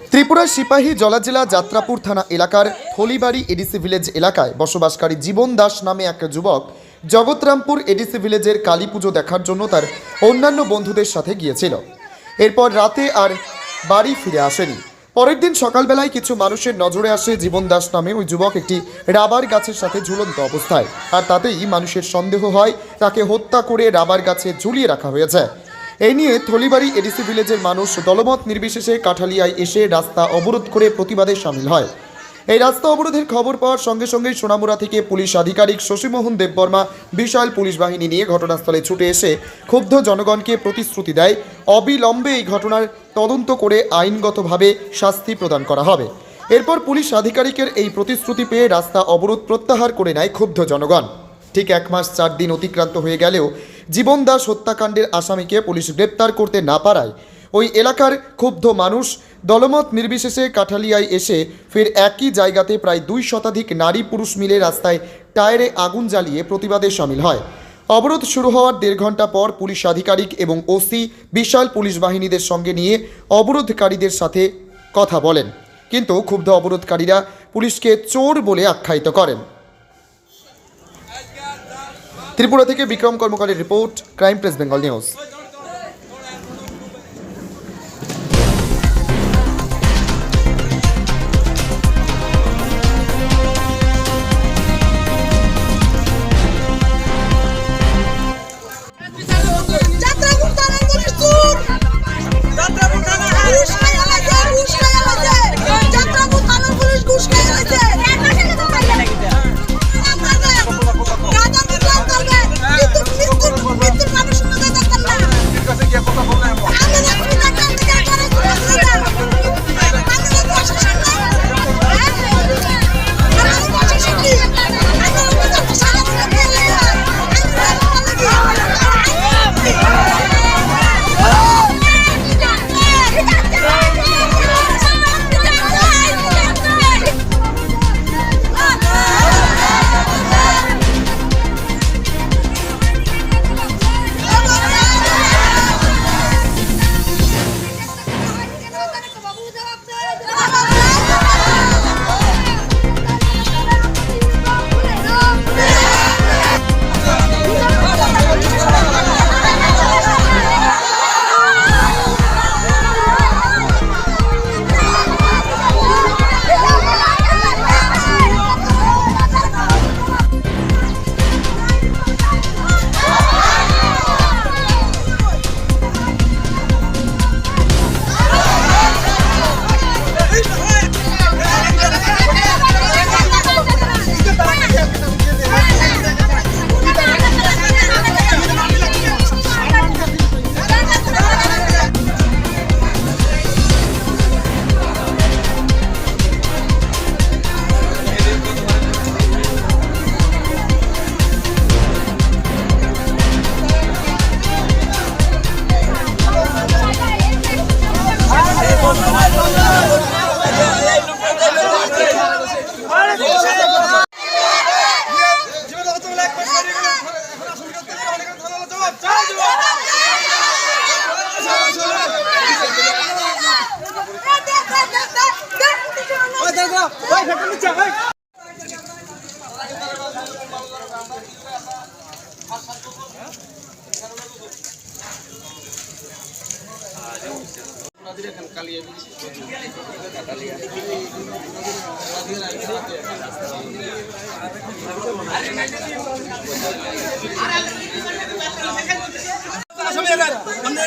ত্রিপুরার সিপাহী জলাজেলা যাত্রাপুর থানা এলাকার থলিবাড়ি এডিসি ভিলেজ এলাকায় বসবাসকারী জীবন দাস নামে এক যুবক জগৎরামপুর এডিসি ভিলেজের কালী পুজো দেখার জন্য তার অন্যান্য বন্ধুদের সাথে গিয়েছিল। এরপর রাতে আর বাড়ি ফিরে আসেনি। পরের দিন সকালবেলায় কিছু মানুষের নজরে আসে জীবন দাস নামে ওই যুবক একটি রাবার গাছের সাথে ঝুলন্ত অবস্থায়। আর তাতেই মানুষের সন্দেহ হয়, তাকে হত্যা করে রাবার গাছে ঝুলিয়ে রাখা হয়েছে। এই নিয়ে থলিবাড়ি এডিসি ভিলেজের মানুষ দলমত নির্বিশেষে কাঠালিয়ায় এসে রাস্তা অবরোধ করে প্রতিবাদে সামিল হয়। এই রাস্তা অবরোধের খবর পাওয়ার সঙ্গে সঙ্গেই সোনামুড়া থেকে পুলিশ আধিকারিক শশীমোহন দেববর্মা বিশাল পুলিশ বাহিনী নিয়ে ঘটনাস্থলে ছুটে এসে ক্ষুব্ধ জনগণকে প্রতিশ্রুতি দেয়। অবিলম্বে এই ঘটনার তদন্ত করে আইনগতভাবে শাস্তি প্রদান করা হবে। এরপর পুলিশ আধিকারিকের এই প্রতিশ্রুতি পেয়ে রাস্তা অবরোধ প্রত্যাহার করে নেয় ক্ষুব্ধ জনগণ। ঠিক এক মাস চার দিন অতিক্রান্ত হয়ে গেলেও জীবন দাস হত্যাকাণ্ডের আসামিকে পুলিশ গ্রেপ্তার করতে না পারায়। ওই এলাকার ক্ষুব্ধ মানুষ দলমত নির্বিশেষে কাঠালিয়ায় এসে ফের একই জায়গাতে প্রায় দুই শতাধিক নারী পুরুষ মিলে রাস্তায় টায়ারে আগুন জ্বালিয়ে প্রতিবাদে সামিল হয়। অবরোধ শুরু হওয়ার দেড় ঘণ্টা পর পুলিশ আধিকারিক এবং ওসি বিশাল পুলিশ বাহিনীদের সঙ্গে নিয়ে অবরোধকারীদের সাথে কথা বলেন। কিন্তু ক্ষুব্ধ অবরোধকারীরা পুলিশকে চোর বলে আখ্যায়িত করেন। ত্রিপুরা থেকে Bikram কর্মকারের report crime press Bengal news.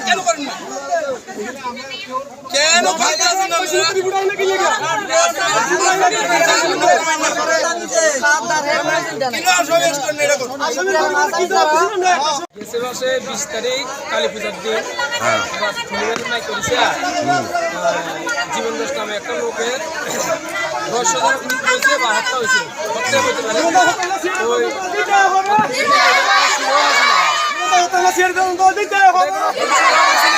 কেন করেন না কেন বিশ তারিখ কালী পূজার দিন। করেছে। জীবন দাস নামে একটা লোকের দশ হাজার মৃত্যু হয়েছে বা হত্যা হয়েছে। হত্যা করতে পারে। ওই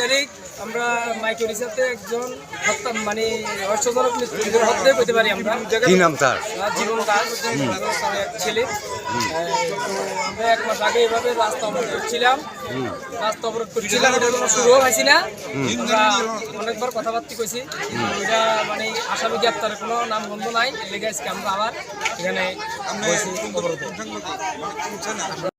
তারিখ আমরা একজন হত্যা মানে রহস্যজনক মৃত্যু হত্যা পেতে পারি আমরা। কি নাম তার? জীবন দাস এক ছেলে। আমরা এক মাস আগে এভাবে রাস্তা অবরোধ করছিলাম। রাস্তা অবরোধ করছিলাম এটা কোনো শুরুও হয়েছি না। আমরা অনেকবার কথাবার্তা কইছি। এটা মানে আসামি গ্রেপ্তারের কোনো নাম বন্ধ নাই। লেগে আজকে আমরা আবার এখানে অবরোধে।